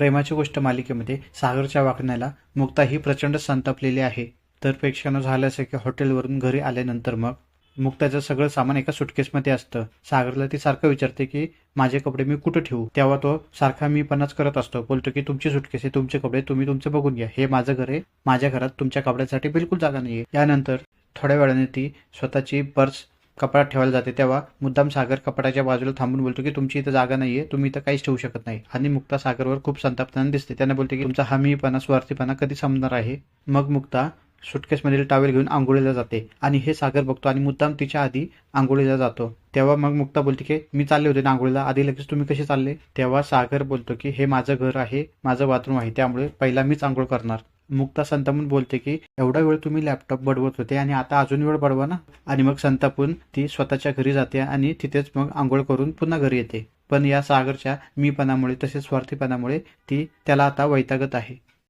प्रेमाची गोष्ट मालिकेमध्ये सागरच्या वागण्याला मुक्ता ही प्रचंड संतापलेली आहे. तर प्रेक्षकांना झालं असं की हॉटेलवरून घरी आल्यानंतर मग मुक्ताचं सगळं सामान एका सुटकेसमध्ये असतं. सागरला ती सारखं विचारते की माझे कपडे मी कुठं ठेवू? तेव्हा तो सारखा मी पणाच करत असतो. बोलतो की तुमची सुटकेस आहे तुमचे कपडे तुम्ही तुमचे बघून घ्या. हे माझं घर आहे. माझ्या घरात तुमच्या कपड्यासाठी बिलकुल जागा नाहीये. यानंतर थोड्या वेळाने ती स्वतःची पर्स कपाटात ठेवायला जाते. तेव्हा मुद्दाम सागर कपाटाच्या बाजूला थांबून बोलतो की तुमची इथं जागा नाहीये. तुम्ही इथं काहीच ठेवू शकत नाही. आणि मुक्ता सागरवर खूप संतापताना दिसते. त्याने बोलते की तुमचा हमीपणा स्वार्थीपणा कधी संपणार आहे? मग मुक्ता सुटकेसमधील टावेल घेऊन आंघोळीला जाते. आणि हे सागर बघतो आणि मुद्दाम तिच्या आधी आंघोळीला जातो. तेव्हा मग मुक्ता बोलते की मी चालले होते ना आंघोळीला. आधी लगेच तुम्ही कसे चालले? तेव्हा सागर बोलतो की हे माझं घर आहे. माझं बाथरूम आहे. त्यामुळे पहिला मीच आंघोळ करणार. मुक्ता संतापून बोलते की एवढा वेळ तुम्ही लॅपटॉप बडवत होते आणि आता अजून वेळ बडवा ना? आणि मग संतापून ती स्वतःच्या घरी जाते आणि तिथेच मग आंघोळ करून पुन्हा घरी येते. पण या सागरच्या मीपणामुळे तसेच स्वार्थीपणामुळे ती त्याला आता वैतागत आहे.